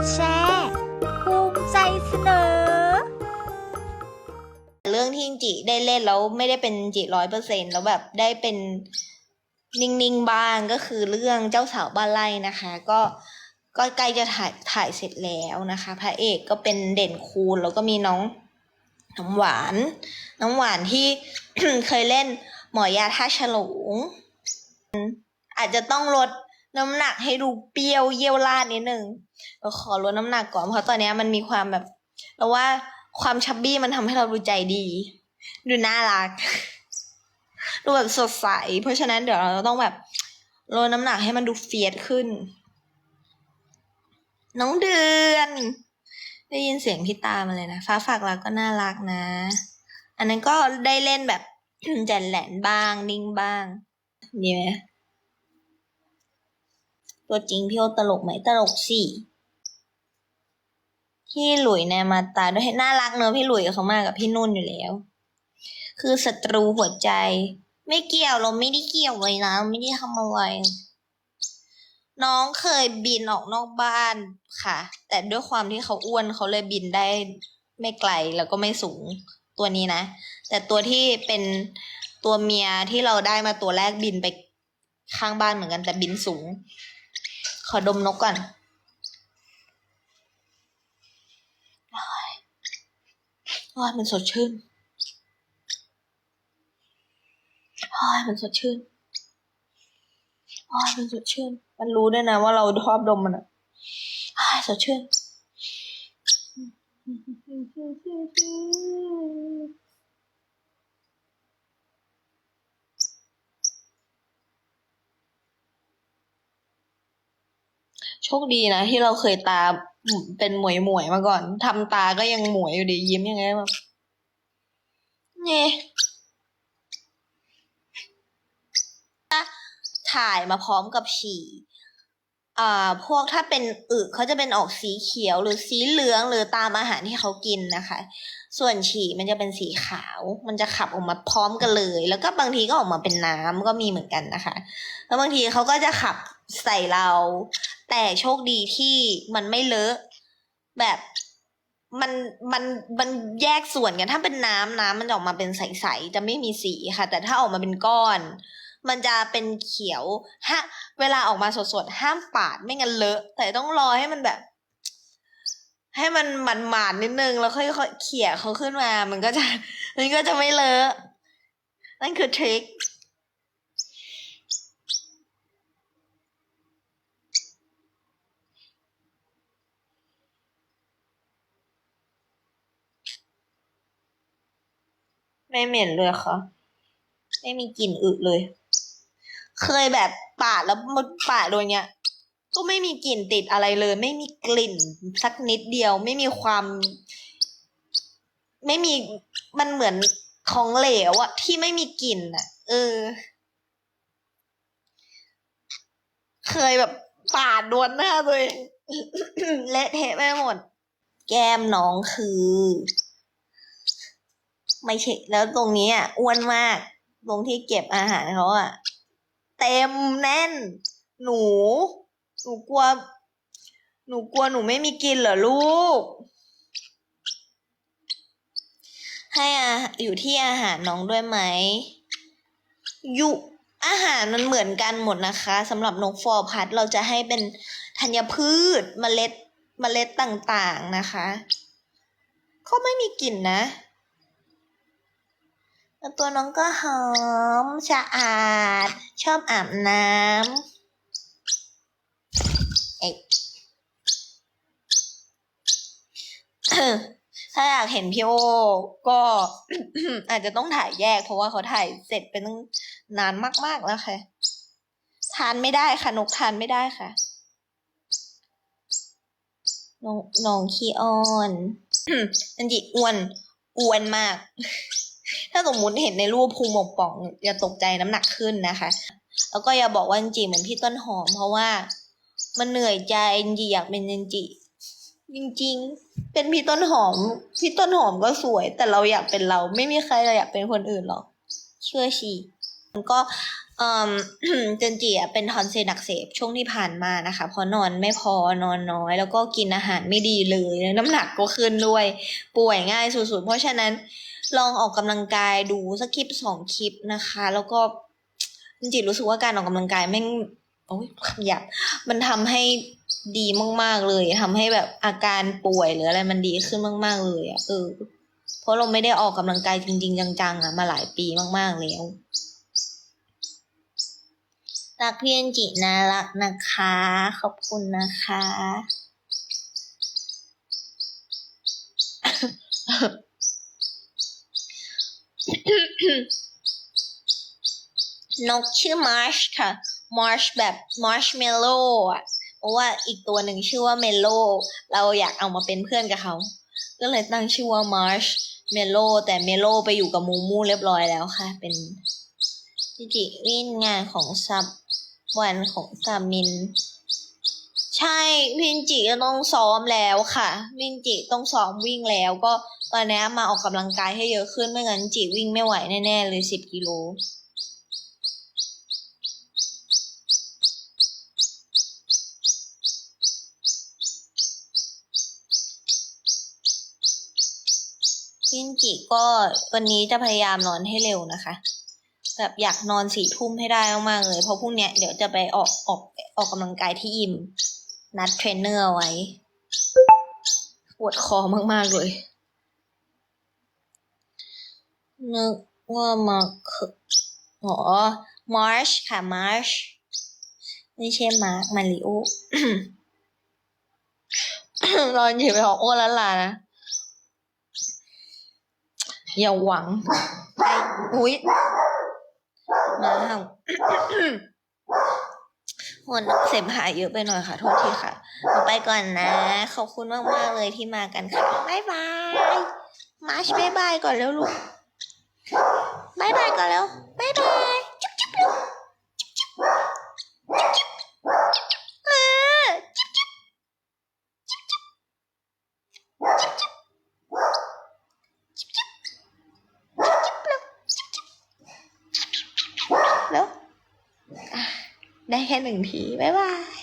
ดแชร์ภูมิใจเสนอ เรื่องที่จิได้เล่นแล้วไม่ได้เป็นจิร้อยเปอร์เซ็นแล้วแบบได้เป็นนิ่งๆบ้างก็คือเรื่องเจ้าสาวบ้านไร่นะคะ ก็ก็ใกล้จะถ่ายถ่ายเสร็จแล้วนะคะ พระเอกก็เป็นเด่นคูณแล้วก็มีน้องน้ำหวาน น้ำหวานที่เคยเล่นหมอยาท่าฉลงอาจจะต้องลด น้ำหนักให้ดูเปรี้ยวเยี่ยวราดนิดนึงเราขอลดน้ำหนักก่อนเพราะตอนนี้มันมีความแบบเราว่าความชับบี้มันทำให้เราดูใจดี ดูน่ารัก ดูแบบสดใส เพราะฉะนั้นเดี๋ยวเราต้องแบบลดน้ำหนักให้มันดูเฟียดขึ้น น้องเดือน ได้ยินเสียงพี่ตามาเลยนะ ฟ้าฝากรักก็น่ารักนะ อันนั้นก็ได้เล่นแบบแจนแหลนบ้าง นิ่งบ้างดีไหม ตัวจริงพี่โอตลกไหมตลกสิพี่หลุยแนมาตาด้วยน่ารักเนอะพี่หลุยกับเขามากกับพี่นุ่นอยู่แล้ว คือศัตรูหัวใจ ไม่เกี่ยวเราไม่ได้เกี่ยวไว้นะไม่ได้ทำอะไรน้องเคยบินออกนอกบ้านค่ะ แต่ด้วยความที่เขาอ้วนเขาเลยบินได้ไม่ไกลแล้วก็ไม่สูงตัวนี้นะ แต่ตัวที่เป็นตัวเมียที่เราได้มาตัวแรกบินไปข้างบ้านเหมือนกันแต่บินสูง ขอดมนกก่อนโอ้ยมันสดชื่นโอ้ยมันสดชื่นโอ้ยมันสดชื่น มันรู้ด้วยนะว่าเราชอบดมมันอะโอ้ยสดชื่น โชคดีนะที่เราเคยตาเป็นหมวยหมวยๆมาก่อนทำตาก็ยังหมวยอยู่ดียิ้มยังไงแบบเนี่ยถ่ายมาพร้อมกับฉี่อ่าพวกถ้าเป็นอึเขาจะเป็นออกสีเขียวหรือสีเหลืองหรือตามอาหารที่เขากินนะคะ ส่วนฉี่มันจะเป็นสีขาว มันจะขับออกมาพร้อมกันเลย แล้วก็บางทีก็ออกมาเป็นน้ำก็มีเหมือนกันนะคะ แล้วบางทีเขาก็จะขับใส่เรา แต่โชคดีที่มันไม่เลอะ แบบมันมันมันแยกส่วนกันถ้าเป็นน้ำน้ำมันออกมาเป็นใสๆจะไม่มีสีค่ะ แต่ถ้าออกมาเป็นก้อน มันจะเป็นเขียวฮะเวลาออกมาสดๆห้ามปาดไม่งั้นเลอะ แต่ต้องรอให้มันแบบ ให้มันมันหมาดๆนิดนึงแล้วค่อยๆเขี่ยเขาขึ้นมา มันก็จะมันก็จะไม่เลอะ นั่นคือทริค ไม่เหม็นเลยค่ะ ไม่มีกลิ่นอึเลย เคยแบบปาดแล้วมันปาดโดนเงี้ย ก็ไม่มีกลิ่นติดอะไรเลย ไม่มีกลิ่นสักนิดเดียว ไม่มีความ ไม่มีมันเหมือนของเหลวอะที่ไม่มีกลิ่นอะเออ เคยแบบปาดโดนหน้าตัวเองเละเทะไปหมด แก้มน้องคือ ไม่ใช่แล้วตรงนี้อะอ้วนมาก ตรงที่เก็บอาหารเขาอะ เต็มแน่น หนู หนูกลัว หนูกลัวหนูไม่มีกินเหรอลูก ให้อาอยู่ที่อาหารน้องด้วยไหมอยู่อาหารมันเหมือนกันหมดนะคะสำหรับนกฟอร์พัดเราจะให้เป็นธัญพืชเมล็ดเมล็ดต่างๆนะคะ เขาไม่มีกลิ่นนะ แล้วตัวน้องก็หอมสะอาด ชอบอาบน้ำเอ๊ะถ้าอยากเห็นพี่โอก็อาจจะต้องถ่ายแยก เพราะว่าเขาถ่ายเสร็จเป็นตั้งนานมากๆแล้วค่ะทานไม่ได้ค่ะนกทานไม่ได้ค่ะน้องน้องขี้อ้อนอันจิอ้วนอ้วนมาก ถ้าสมมุติเห็นในรูปพุงหมกป่องอย่าตกใจน้ำหนักขึ้นนะคะ แล้วก็อย่าบอกว่าจริงเหมือนพี่ต้นหอม เพราะว่ามันเหนื่อยใจจริอยากเป็นจริงๆจริงๆ เป็นพี่ต้นหอม พี่ต้นหอมก็สวย แต่เราอยากเป็นเรา ไม่มีใครเราอยากเป็นคนอื่นหรอก เชื่อชีก็เอ่อเจนจีเป็นทอนซิลอักเสบช่วงที่ผ่านมานะคะ เพราะนอนไม่พอนอนน้อย แล้วก็กินอาหารไม่ดีเลย น้ำหนักก็ขึ้นด้วย ป่วยง่ายสุดๆ เพราะฉะนั้น ลองออกกำลังกายดูสักคลิปสองคลิปนะคะ แล้วก็จริงๆรู้สึกว่าการออกกำลังกายแม่งโอ้ยคำหยาบมันทำให้ดีมาก ๆ เลยทำให้แบบอาการป่วยหรืออะไรมันดีขึ้นมาก ๆ เลยอะเออ เพราะเราไม่ได้ออกกำลังกายจริง ๆ จังๆอะมาหลายปีมาก ๆ แล้วรักพี่อันจิน่ารักนะคะ ขอบคุณนะคะ นกชื่อมาร์ชค่ะมาร์ชแบบมาร์ชเมลโล่อะเพราะว่าอีกตัวหนึ่งชื่อว่าเมลโล่เราอยากเอามาเป็นเพื่อนกับเขา ก็เลยตั้งชื่อว่ามาร์ชเมลโล่แต่เมลโล่ไปอยู่กับมูมูเรียบร้อยแล้วค่ะ เป็นจิจิวิ่งงานของซับวันของซามิน ใช่พินจิก็ต้องซ้อมแล้วค่ะพินจิต้องซ้อมวิ่งแล้วก็ ตอนนี้มาออกกำลังกายให้เยอะขึ้นไม่งั้นจิวิ่งไม่ไหวแน่ๆเลยสิบกิโลพินจิก็วันนี้จะพยายามนอนให้เร็วนะคะ แบบอยากนอนสี่ทุ่มให้ได้มากๆเลย เพราะพรุ่งนี้เดี๋ยวจะไปออกออกออกกำลังกายที่ยิม นัดเทรนเนอร์ไว้ปวดคอมากๆเลย นึกว่ามาคืออ๋อมาร์ชค่ะมาร์ชไม่ใช่มาร์คมาริโอรอนอยู่ไปของโอ้ละลานะ อย่าหวังไอ้อุ้ยมาห่างหัวนกเสมหายเยอะไปหน่อยค่ะ โทษทีค่ะไปก่อนนะ ขอบคุณมาก ๆ เลยที่มากันค่ะ บ๊ายบาย มาร์ชบ๊ายบายก่อนแล้วลูก บ๊ายบายก่อนแล้วบ๊ายบายจุ๊บจุ๊บลูกจุ๊บจุ๊บจุ๊บจุ๊บ